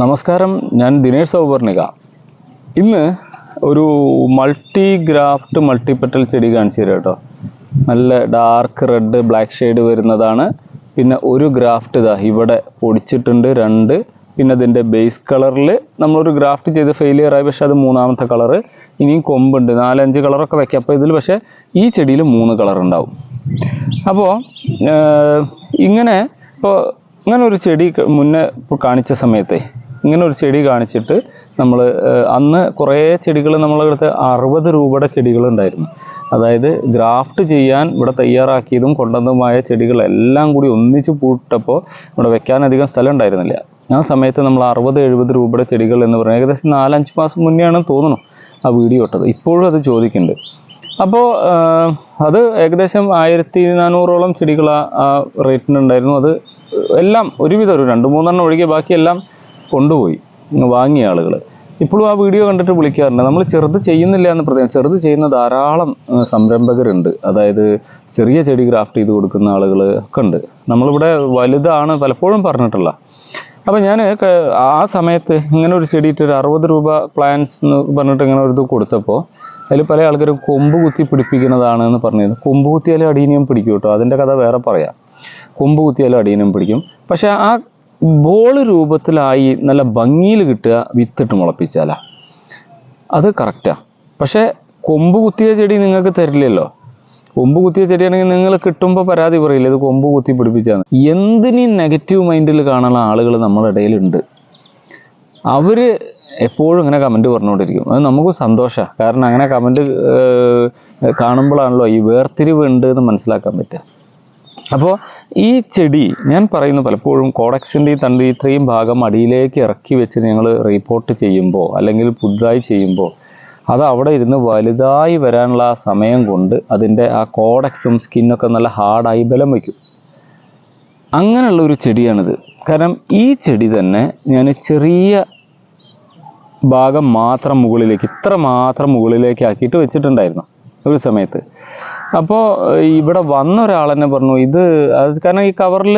നമസ്കാരം ഞാൻ ദിനേഷ് സൗവർണിക. ഇന്ന് ഒരു മൾട്ടി ഗ്രാഫ്റ്റ് മൾട്ടിപ്പറ്റൽ ചെടി കാണിച്ചു തരാം കേട്ടോ. നല്ല ഡാർക്ക് റെഡ് ബ്ലാക്ക് ഷെയ്ഡ് വരുന്നതാണ്. പിന്നെ ഒരു ഗ്രാഫ്റ്റ് ഇതാ ഇവിടെ പൊടിച്ചിട്ടുണ്ട് രണ്ട്. പിന്നെ അതിന്റെ ബേസ് കളറിൽ നമ്മളൊരു ഗ്രാഫ്റ്റ് ചെയ്ത് ഫെയിലിയർ ആയി പക്ഷെ അത് മൂന്നാമത്തെ കളറ് ഇനിയും കൊമ്പുണ്ട് നാലഞ്ച് കളറൊക്കെ വയ്ക്കാം അപ്പോൾ ഇതിൽ പക്ഷേ ഈ ചെടിയിൽ മൂന്ന് കളർ ഉണ്ടാവും. അപ്പോൾ ഇങ്ങനെ ഇപ്പോൾ അങ്ങനെ ഒരു ചെടി മുന്നേ കാണിച്ച സമയത്തെ ഇങ്ങനെ ഒരു ചെടി കാണിച്ചിട്ട് നമ്മൾ അന്ന് കുറേ ചെടികൾ നമ്മളെ അടുത്ത് അറുപത് രൂപയുടെ ചെടികളുണ്ടായിരുന്നു. അതായത് ഗ്രാഫ്റ്റ് ചെയ്യാൻ ഇവിടെ തയ്യാറാക്കിയതും കൊണ്ടുവന്നതുമായ ചെടികളെല്ലാം കൂടി ഒന്നിച്ച് പൂട്ടപ്പോൾ ഇവിടെ വെക്കാനധികം സ്ഥലം ഉണ്ടായിരുന്നില്ല ആ സമയത്ത് നമ്മൾ അറുപത് എഴുപത് രൂപയുടെ ചെടികൾ എന്ന് പറഞ്ഞാൽ ഏകദേശം നാലഞ്ച് മാസം മുന്നെയാണെന്ന് തോന്നുന്നു ആ വീഡിയോ ഇട്ടത്. ഇപ്പോഴും അത് ചോദിക്കുന്നുണ്ട്. അപ്പോൾ അത് ഏകദേശം ആയിരത്തി നാനൂറോളം ചെടികൾ ആ റേറ്റിനുണ്ടായിരുന്നു. അത് എല്ലാം ഒരുവിധം ഒരു രണ്ട് മൂന്നെണ്ണം ഒഴികെ ബാക്കിയെല്ലാം കൊണ്ടുപോയി. വാങ്ങിയ ആളുകൾ ഇപ്പോഴും ആ വീഡിയോ കണ്ടിട്ട് വിളിക്കാറുണ്ട്. നമ്മൾ ചെറുത് ചെയ്യുന്നില്ല എന്ന് പ്രത്യേകം. ചെറുത് ചെയ്യുന്ന ധാരാളം സംരംഭകരുണ്ട്. അതായത് ചെറിയ ചെടി ഗ്രാഫ്റ്റ് ചെയ്ത് കൊടുക്കുന്ന ആളുകൾ ഒക്കെ ഉണ്ട്. നമ്മളിവിടെ വലുതാണ് പലപ്പോഴും പറഞ്ഞിട്ടുള്ള. അപ്പം ഞാൻ ആ സമയത്ത് ഇങ്ങനെ ഒരു ചെടിയിട്ട് ഒരു അറുപത് രൂപ പ്ലാൻസ് എന്ന് പറഞ്ഞിട്ട് ഇങ്ങനെ ഒരു ഇത് കൊടുത്തപ്പോൾ അതിൽ പല ആൾക്കാരും കൊമ്പ് കുത്തി പിടിപ്പിക്കുന്നതാണ് എന്ന് പറഞ്ഞിരുന്നു. കൊമ്പ് കുത്തിയാലും അടീനിയം പിടിക്കും കേട്ടോ. അതിന്റെ കഥ വേറെ പറയാം. കൊമ്പ് കുത്തിയാലും അടീനിയം പിടിക്കും. പക്ഷേ ആ ബോൾ രൂപത്തിലായി നല്ല ഭംഗിയിൽ കിട്ടുക വിത്തിട്ട് മുളപ്പിച്ചാലാ. അത് കറക്റ്റാണ് പക്ഷേ കൊമ്പ് കുത്തിയ ചെടി നിങ്ങൾക്ക് തരില്ലല്ലോ. കൊമ്പ് കുത്തിയ ചെടിയാണെങ്കിൽ നിങ്ങൾ കിട്ടുമ്പോൾ പരാതി പറയില്ല. ഇത് കൊമ്പ് കുത്തി പിടിപ്പിച്ചാണ് എന്തിനും നെഗറ്റീവ് മൈൻഡിൽ കാണുന്ന ആളുകൾ നമ്മുടെ ഇടയിലുണ്ട്? അവർ എപ്പോഴും ഇങ്ങനെ കമന്റ് പറഞ്ഞുകൊണ്ടിരിക്കും. അത് നമുക്ക് സന്തോഷമാണ് കാരണം അങ്ങനെ കമന്റ് കാണുമ്പോഴാണല്ലോ ഈ വേർതിരിവ് ഉണ്ട് എന്ന് മനസ്സിലാക്കാൻ പറ്റുക. അപ്പോൾ ഈ ചെടി ഞാൻ പറയുന്നു പലപ്പോഴും കോഡക്സിന്റെ ഈ തണ്ട് ഇത്രയും ഭാഗം അടിയിലേക്ക് ഇറക്കി വെച്ച് ഞങ്ങൾ റിപ്പോർട്ട് ചെയ്യുമ്പോൾ അല്ലെങ്കിൽ പുതുതായി ചെയ്യുമ്പോൾ അത് അവിടെ ഇരുന്ന് വലുതായി വരാനുള്ള ആ സമയം കൊണ്ട് അതിന്റെ ആ കോഡക്സും സ്കിന്നൊക്കെ നല്ല ഹാർഡായി ബലം വയ്ക്കും. അങ്ങനെയുള്ള ഒരു ചെടിയാണിത്. കാരണം ഈ ചെടി തന്നെ ഞാൻ ചെറിയ ഭാഗം മാത്രം മുകളിലേക്ക് ഇത്ര മാത്രം മുകളിലേക്ക് ആക്കിയിട്ട് വെച്ചിട്ടുണ്ടായിരുന്നു ഒരു സമയത്ത്. അപ്പോൾ ഇവിടെ വന്ന ഒരാൾ തന്നെ പറഞ്ഞു ഇത് അത് കാരണം ഈ കവറിൽ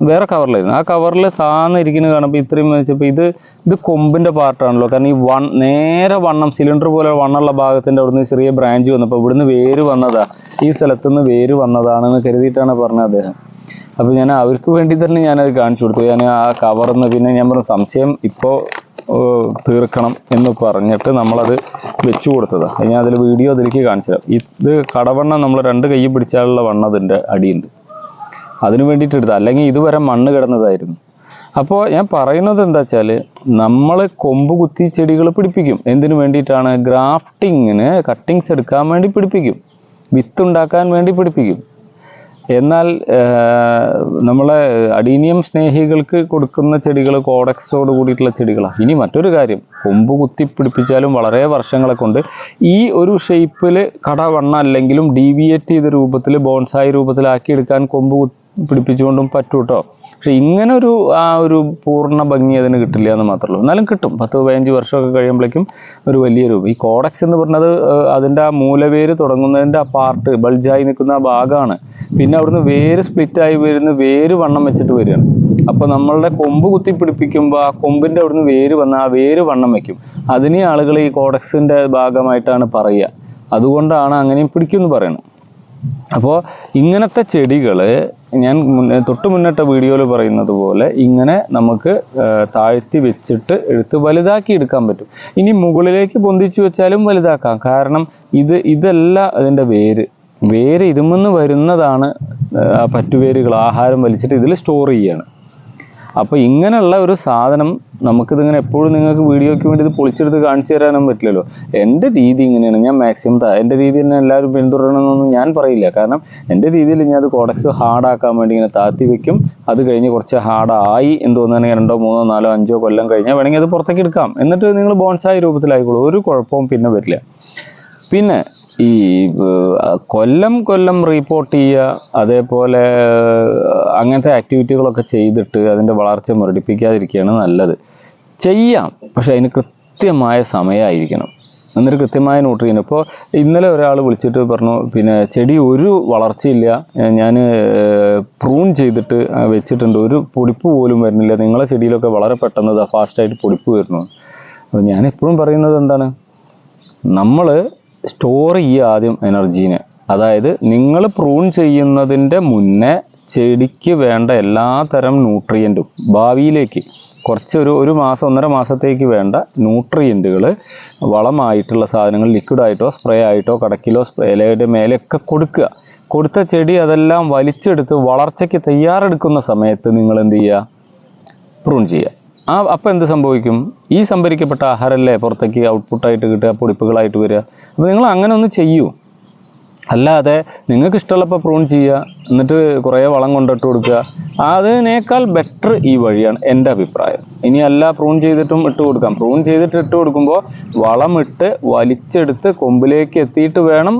വേറെ കവറിലായിരുന്നു. ആ കവറിൽ സാധനം താന്നിരിക്കുന്നത് കാണുമ്പോൾ ഇത്രയും വെച്ചപ്പോൾ ഇത് ഇത് കൊമ്പിന്റെ പാർട്ടാണല്ലോ. കാരണം ഈ വൺ നേരെ വണ്ണം സിലിണ്ടർ പോലെ വണ്ണമുള്ള ഭാഗത്തിന്റെ അവിടുന്ന് ചെറിയ ബ്രാഞ്ച് വന്നപ്പോൾ ഇവിടുന്ന് വേര് വന്നതാ. ഈ സ്ഥലത്തു നിന്ന് വേര് വന്നതാണെന്ന് കരുതിയിട്ടാണ് പറഞ്ഞത് അദ്ദേഹം. അപ്പോൾ ഞാൻ അവർക്ക് വേണ്ടി തന്നെ ഞാനത് കാണിച്ചു കൊടുത്തു. ഞാൻ ആ കവർന്ന് പിന്നെ ഞാൻ പറഞ്ഞു സംശയം ഇപ്പോൾ തീർക്കണം എന്ന് പറഞ്ഞിട്ട് നമ്മളത് വെച്ചു കൊടുത്തതാണ് ഞാൻ അതിൽ വീഡിയോ അതിലേക്ക് കാണിച്ചു തരാം. ഇത് കടവണ്ണം നമ്മൾ രണ്ട് കൈ പിടിച്ചാലുള്ള വണ്ണം അതിന്റെ അടിയുണ്ട്. അതിന് വേണ്ടിയിട്ട് എടുത്തത്. അല്ലെങ്കിൽ ഇതുവരെ മണ്ണ് കിടന്നതായിരുന്നു. അപ്പോൾ ഞാൻ പറയുന്നത് എന്താ വെച്ചാൽ നമ്മൾ കൊമ്പ് കുത്തി ചെടികൾ പിടിപ്പിക്കും. എന്തിനു വേണ്ടിയിട്ടാണ്? ഗ്രാഫ്റ്റിങ്ങിന് കട്ടിങ്സ് എടുക്കാൻ വേണ്ടി പിടിപ്പിക്കും. വിത്തുണ്ടാക്കാൻ വേണ്ടി പിടിപ്പിക്കും. എന്നാൽ നമ്മളെ അഡീനിയം സ്നേഹികൾക്ക് കൊടുക്കുന്ന ചെടികൾ കോഡക്സോട് കൂടിയിട്ടുള്ള ചെടികളാണ് ഇനി മറ്റൊരു കാര്യം കൊമ്പ് കുത്തി പിടിപ്പിച്ചാലും വളരെ വർഷങ്ങളെ കൊണ്ട് ഈ ഒരു ഷേപ്പിൽ കടവണ്ണ അല്ലെങ്കിലും ഡീവിയേറ്റ് ചെയ്ത രൂപത്തിൽ ബോൺസായി രൂപത്തിലാക്കി എടുക്കാൻ കൊമ്പ് പിടിപ്പിച്ചുകൊണ്ടും പറ്റൂ കേട്ടോ പക്ഷെ ഇങ്ങനെ ഒരു ആ ഒരു പൂർണ ഭംഗി അതിന് കിട്ടില്ല എന്ന് മാത്രമേ എന്നാലും കിട്ടും. പത്ത് പതിനഞ്ച് വർഷമൊക്കെ കഴിയുമ്പോഴേക്കും ഒരു വലിയ രൂപം. ഈ കോഡക്സ് എന്ന് പറഞ്ഞത് അതിന്റെ ആ മൂലവേര് തുടങ്ങുന്നതിന്റെ ആ പാർട്ട് ബൾജായി നിൽക്കുന്ന ആ ഭാഗമാണ്. പിന്നെ അവിടുന്ന് വേര് സ്പ്ലിറ്റ് ആയി വരുന്ന വേര് വണ്ണം വെച്ചിട്ട് വരികയാണ്. അപ്പോൾ നമ്മളുടെ കൊമ്പ് കുത്തി പിടിപ്പിക്കുമ്പോൾ ആ കൊമ്പിന്റെ അവിടുന്ന് വേര് വന്ന ആ വേര് വണ്ണം വെക്കും. അതിനെ ആളുകൾ ഈ കോഡക്സിന്റെ ഭാഗമായിട്ടാണ് പറയുക. അതുകൊണ്ടാണ് അങ്ങനെയും പിടിക്കുമെന്ന് പറയുന്നത്. അപ്പോൾ ഇങ്ങനത്തെ ചെടികൾ ഞാൻ തൊട്ട് മുന്നിട്ട വീഡിയോയിൽ പറയുന്നത് പോലെ ഇങ്ങനെ നമുക്ക് താഴ്ത്തി വെച്ചിട്ട് എടുത്ത് വലുതാക്കി എടുക്കാൻ പറ്റും. ഇനി മുകളിലേക്ക് പൊന്തിച്ചു വെച്ചാലും വലുതാക്കാം. കാരണം ഇത് ഇതല്ല അതിന്റെ വേര്. വേര് ഇതുമെന്ന് വരുന്നതാണ് പറ്റുവേരുകൾ ആഹാരം വലിച്ചിട്ട് ഇതിൽ സ്റ്റോർ ചെയ്യാണ്. അപ്പോൾ ഇങ്ങനെയുള്ള ഒരു സാധനം നമുക്കിതിങ്ങനെ എപ്പോഴും നിങ്ങൾക്ക് വീഡിയോയ്ക്ക് വേണ്ടി ഇത് പൊളിച്ചെടുത്ത് കാണിച്ചു തരാനും പറ്റില്ലല്ലോ. എന്റെ രീതി ഇങ്ങനെയാണ്. ഞാൻ മാക്സിമം എന്റെ രീതി തന്നെ എല്ലാവരും പിന്തുടരണമെന്നൊന്നും ഞാൻ പറയില്ല. കാരണം എന്റെ രീതിയിൽ ഞാൻ അത് കോഡക്സ് ഹാർഡാക്കാൻ വേണ്ടി ഇങ്ങനെ താത്തി വെക്കും. അത് കഴിഞ്ഞ് കുറച്ച് ഹാർഡായി എന്ന് തോന്നുകയാണെങ്കിൽ രണ്ടോ മൂന്നോ നാലോ അഞ്ചോ കൊല്ലം കഴിഞ്ഞാൽ വേണമെങ്കിൽ അത് പുറത്തേക്ക് എടുക്കാം. എന്നിട്ട് നിങ്ങൾ ബോൺസായി രൂപത്തിലായിക്കോളൂ. ഒരു കുഴപ്പവും പിന്നെ വരില്ല. പിന്നെ ഈ കൊല്ലം കൊല്ലം റിപ്പോർട്ട് ചെയ്യുക അതേപോലെ അങ്ങനത്തെ ആക്ടിവിറ്റികളൊക്കെ ചെയ്തിട്ട് അതിന്റെ വളർച്ച മുരടിപ്പിക്കാതിരിക്കുകയാണ് നല്ലത്. ചെയ്യാം പക്ഷെ അതിന് കൃത്യമായ സമയമായിരിക്കണം. എന്നൊരു കൃത്യമായ ന്യൂട്രിയൻ ഇപ്പോൾ ഇന്നലെ ഒരാൾ വിളിച്ചിട്ട് പറഞ്ഞു പിന്നെ ചെടി ഒരു വളർച്ചയില്ല. ഞാൻ പ്രൂൺ ചെയ്തിട്ട് വെച്ചിട്ടുണ്ട്. ഒരു പൊടിപ്പ് പോലും വരുന്നില്ല. നിങ്ങളെ ചെടിയിലൊക്കെ വളരെ പെട്ടെന്ന് ഫാസ്റ്റായിട്ട് പൊടിപ്പ് വരുന്നു. അപ്പോൾ ഞാൻ എപ്പോഴും പറയുന്നത് എന്താണ്? നമ്മൾ സ്റ്റോർ ചെയ്യുക ആദ്യം എനർജീനെ അതായത് നിങ്ങൾ പ്രൂൺ ചെയ്യുന്നതിന്റെ മുന്നേ ചെടിക്ക് വേണ്ട എല്ലാ തരം ന്യൂട്രിയന്റും ഭാവിയിലേക്ക് കുറച്ചൊരു ഒരു മാസം ഒന്നര മാസത്തേക്ക് വേണ്ട ന്യൂട്രിയന്റുകൾ വളമായിട്ടുള്ള സാധനങ്ങൾ ലിക്വിഡായിട്ടോ സ്പ്രേ ആയിട്ടോ കടക്കിലോ ഇലയുടെ മേലെയൊക്കെ കൊടുക്കുക. കൊടുത്ത ചെടി അതെല്ലാം വലിച്ചെടുത്ത് വളർച്ചയ്ക്ക് തയ്യാറെടുക്കുന്ന സമയത്ത് നിങ്ങൾ എന്ത് ചെയ്യുക? പ്രൂൺ ചെയ്യുക. ആ അപ്പം എന്ത് സംഭവിക്കും? ഈ സംഭരിക്കപ്പെട്ട ആഹാരമല്ലേ പുറത്തേക്ക് ഔട്ട്പുട്ടായിട്ട് കിട്ടുക പൊടിപ്പുകളായിട്ട് വരിക. അപ്പോൾ നിങ്ങൾ അങ്ങനെ ഒന്ന് ചെയ്യൂ. അല്ലാതെ നിങ്ങൾക്ക് ഇഷ്ടമുള്ളപ്പോൾ പ്രൂൺ ചെയ്യുക എന്നിട്ട് കുറേ വളം കൊണ്ടിട്ട് കൊടുക്കുക. അതിനേക്കാൾ ബെറ്റർ ഈ വഴിയാണ് എന്റെ അഭിപ്രായം. ഇനി അല്ല പ്രൂൺ ചെയ്തിട്ടും ഇട്ട് കൊടുക്കാം. പ്രൂൺ ചെയ്തിട്ട് ഇട്ട് കൊടുക്കുമ്പോൾ വളമിട്ട് വലിച്ചെടുത്ത് കൊമ്പിലേക്ക് എത്തിയിട്ട് വേണം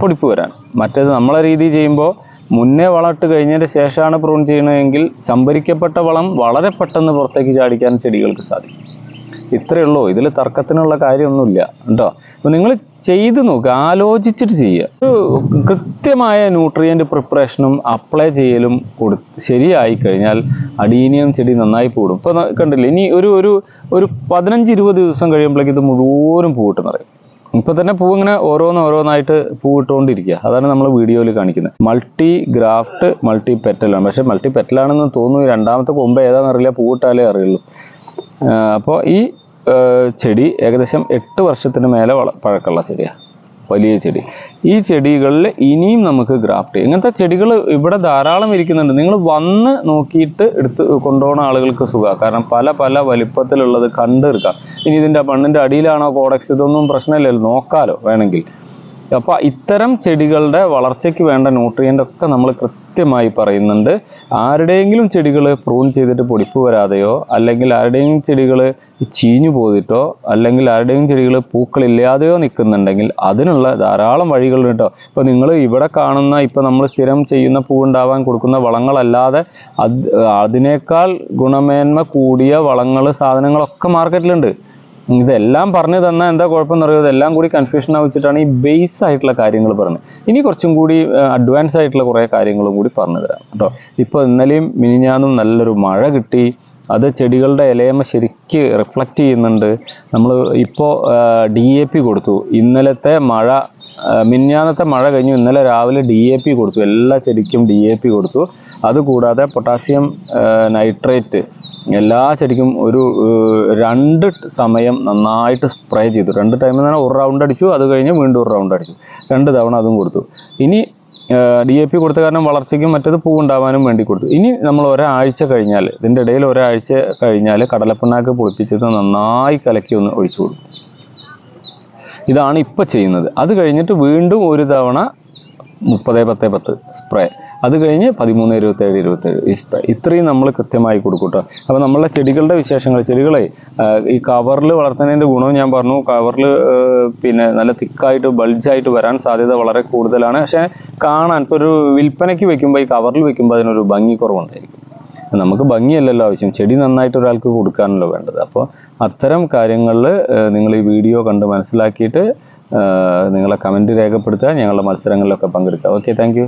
പൊടിപ്പ് വരാൻ. മറ്റേത് നമ്മളെ രീതി ചെയ്യുമ്പോൾ മുന്നേ വളം ഇട്ട് കഴിഞ്ഞതിന് ശേഷമാണ് പ്രൂൺ ചെയ്യണമെങ്കിൽ സംഭരിക്കപ്പെട്ട വളം വളരെ പെട്ടെന്ന് പുറത്തേക്ക് ചാടിക്കാൻ ചെടികൾക്ക് സാധിക്കും. ഇത്രയേ ഉള്ളൂ. ഇതിൽ തർക്കത്തിനുള്ള കാര്യമൊന്നുമില്ല. കേട്ടോ? അപ്പോൾ നിങ്ങൾ ചെയ്ത് നോക്കുക ആലോചിച്ചിട്ട് ചെയ്യുക. കൃത്യമായ ന്യൂട്രിയന്റ് പ്രിപ്പറേഷനും അപ്ലൈ ചെയ്യലും കൊടു ശരിയായി കഴിഞ്ഞാൽ അടീനിയം ചെടി നന്നായി പൂടും. ഇപ്പോൾ കണ്ടില്ലേ? ഇനി ഒരു ഒരു ഒരു പതിനഞ്ച് ഇരുപത് ദിവസം കഴിയുമ്പോഴേക്കും ഇത് മുഴുവനും പൂവിട്ട് നിറയും. ഇപ്പൊ തന്നെ പൂ ഇങ്ങനെ ഓരോന്ന് ഓരോന്നായിട്ട് പൂ ഇട്ടുകൊണ്ടിരിക്കുക അതാണ് നമ്മൾ വീഡിയോയിൽ കാണിക്കുന്നത്. മൾട്ടി ഗ്രാഫ്റ്റ് മൾട്ടി പെറ്റലാണ് പക്ഷെ മൾട്ടി പെറ്റലാണെന്ന് തോന്നുന്നു രണ്ടാമത്തെ കൊമ്പ് ഏതാണെന്ന് അറിയില്ല പൂവിട്ടാലേ അറിയുള്ളൂ. അപ്പോൾ ഈ ചെടി ഏകദേശം എട്ട് വർഷത്തിന് മേലെ വള പഴക്കമുള്ള ചെടിയാണ് വലിയ ചെടി. ഈ ചെടികളിൽ ഇനിയും നമുക്ക് ഗ്രാഫ്റ്റ് ചെയ്യാം. ഇങ്ങനത്തെ ചെടികൾ ഇവിടെ ധാരാളം ഇരിക്കുന്നുണ്ട്. നിങ്ങൾ വന്ന് നോക്കിയിട്ട് എടുത്ത് കൊണ്ടുപോകുന്ന ആളുകൾക്ക് സുഖമാണ് കാരണം പല പല വലിപ്പത്തിലുള്ളത് കണ്ടെടുക്കാം ഇനി ഇതിന്റെ മണ്ണിന്റെ അടിയിലാണോ കോഡക്സ്? ഇതൊന്നും പ്രശ്നമില്ലല്ലോ നോക്കാലോ വേണമെങ്കിൽ. അപ്പോൾ ഇത്തരം ചെടികളുടെ വളർച്ചയ്ക്ക് വേണ്ട ന്യൂട്രിയന്റ് ഒക്കെ നമ്മൾ കൃത്യമായി പറയുന്നുണ്ട്. ആരുടെയെങ്കിലും ചെടികൾ പ്രൂൺ ചെയ്തിട്ട് പൊടിപ്പ് വരാതെയോ അല്ലെങ്കിൽ ആരുടെയെങ്കിലും ചെടികൾ ചീഞ്ഞു പോയിട്ടോ അല്ലെങ്കിൽ ആരുടെയും ചെടികൾ പൂക്കളില്ലാതെയോ നിൽക്കുന്നുണ്ടെങ്കിൽ അതിനുള്ള ധാരാളം വഴികളുണ്ട് കേട്ടോ ഇപ്പോൾ നിങ്ങൾ ഇവിടെ കാണുന്ന ഇപ്പോൾ നമ്മൾ സ്ഥിരം ചെയ്യുന്ന പൂവുണ്ടാവാൻ കൊടുക്കുന്ന വളങ്ങളല്ലാതെ അത് അതിനേക്കാൾ ഗുണമേന്മ കൂടിയ വളങ്ങൾ സാധനങ്ങളൊക്കെ മാർക്കറ്റിലുണ്ട് ഇതെല്ലാം പറഞ്ഞു തന്നാൽ എന്താ കുഴപ്പമെന്ന് പറയുന്നത് ഇതെല്ലാം കൂടി കൺഫ്യൂഷൻ ആവിച്ചിട്ടാണ് ഈ ബേസ് ആയിട്ടുള്ള കാര്യങ്ങൾ പറഞ്ഞത്. ഇനി കുറച്ചും കൂടി അഡ്വാൻസ് ആയിട്ടുള്ള കുറേ കാര്യങ്ങളും കൂടി പറഞ്ഞു തരാം കേട്ടോ. ഇപ്പോൾ ഇന്നലെയും മിനിഞ്ഞാന്നും നല്ലൊരു മഴ കിട്ടി. അത് ചെടികളുടെ ഇലയമ്മ ശരിക്ക് റിഫ്ലക്റ്റ് ചെയ്യുന്നുണ്ട്. നമ്മൾ ഇപ്പോൾ ഡി എ പി കൊടുത്തു. ഇന്നലത്തെ മഴ മിനിഞ്ഞാന്നത്തെ മഴ കഴിഞ്ഞു. ഇന്നലെ രാവിലെ ഡി എ പി കൊടുത്തു. എല്ലാ ചെടിക്കും ഡി എ പി കൊടുത്തു. അതുകൂടാതെ പൊട്ടാസ്യം നൈട്രേറ്റ് എല്ലാ ചെടിക്കും ഒരു രണ്ട് സമയം നന്നായിട്ട് സ്പ്രേ ചെയ്തു. രണ്ട് ടൈമിൽ തന്നെ ഒരു റൗണ്ട് അടിച്ചു അത് കഴിഞ്ഞ് വീണ്ടും ഒരു റൗണ്ട് അടിച്ചു. രണ്ട് തവണ അതും കൊടുത്തു. ഇനി ഡി എ പി കൊടുത്ത കാരണം വളർച്ചയ്ക്കും മറ്റത് പൂവുണ്ടാവാനും വേണ്ടി കൊടുത്തു. ഇനി നമ്മൾ ഒരാഴ്ച കഴിഞ്ഞാൽ ഇതിന്റെ ഇടയിൽ ഒരാഴ്ച കഴിഞ്ഞാൽ കടലപ്പിണ്ണാക്ക് പൊളിപ്പിച്ചത് നന്നായി കലക്കി ഒന്ന് ഒഴിച്ചു കൊടുക്കും. ഇതാണ് ഇപ്പോൾ ചെയ്യുന്നത്. അത് കഴിഞ്ഞിട്ട് വീണ്ടും ഒരു തവണ മുപ്പത് പത്ത് പത്ത് സ്പ്രേ അത് കഴിഞ്ഞ് പതിമൂന്ന് ഇരുപത്തേഴ് ഇരുപത്തേഴ്. ഈ സ്പ്രേ ഇത്രയും നമ്മൾ കൃത്യമായി കൊടുക്കൂട്ടോ. കേട്ടോ അപ്പോൾ നമ്മളുടെ ചെടികളുടെ വിശേഷങ്ങൾ ചെടികളെ ഈ കവറിൽ വളർത്തുന്നതിന്റെ ഗുണവും ഞാൻ പറഞ്ഞു. കവറിൽ പിന്നെ നല്ല തിക്കായിട്ട് ബൾജായിട്ട് വരാൻ സാധ്യത വളരെ കൂടുതലാണ്. പക്ഷേ കാണാൻ ഇപ്പോൾ ഒരു വിൽപ്പനയ്ക്ക് വെക്കുമ്പോൾ ഈ കവറിൽ വെക്കുമ്പോൾ അതിനൊരു ഭംഗി കുറവുണ്ടായിരിക്കും. നമുക്ക് ഭംഗിയല്ലല്ലോ ആവശ്യം. ചെടി നന്നായിട്ട് ഒരാൾക്ക് കൊടുക്കാനല്ലോ വേണ്ടത്. അപ്പോൾ അത്തരം കാര്യങ്ങളിൽ നിങ്ങൾ ഈ വീഡിയോ കണ്ട് മനസ്സിലാക്കിയിട്ട് നിങ്ങളെ കമന്റ് രേഖപ്പെടുത്തുക ഞങ്ങളുടെ മത്സരങ്ങളിലൊക്കെ പങ്കെടുക്കുക. Okay thank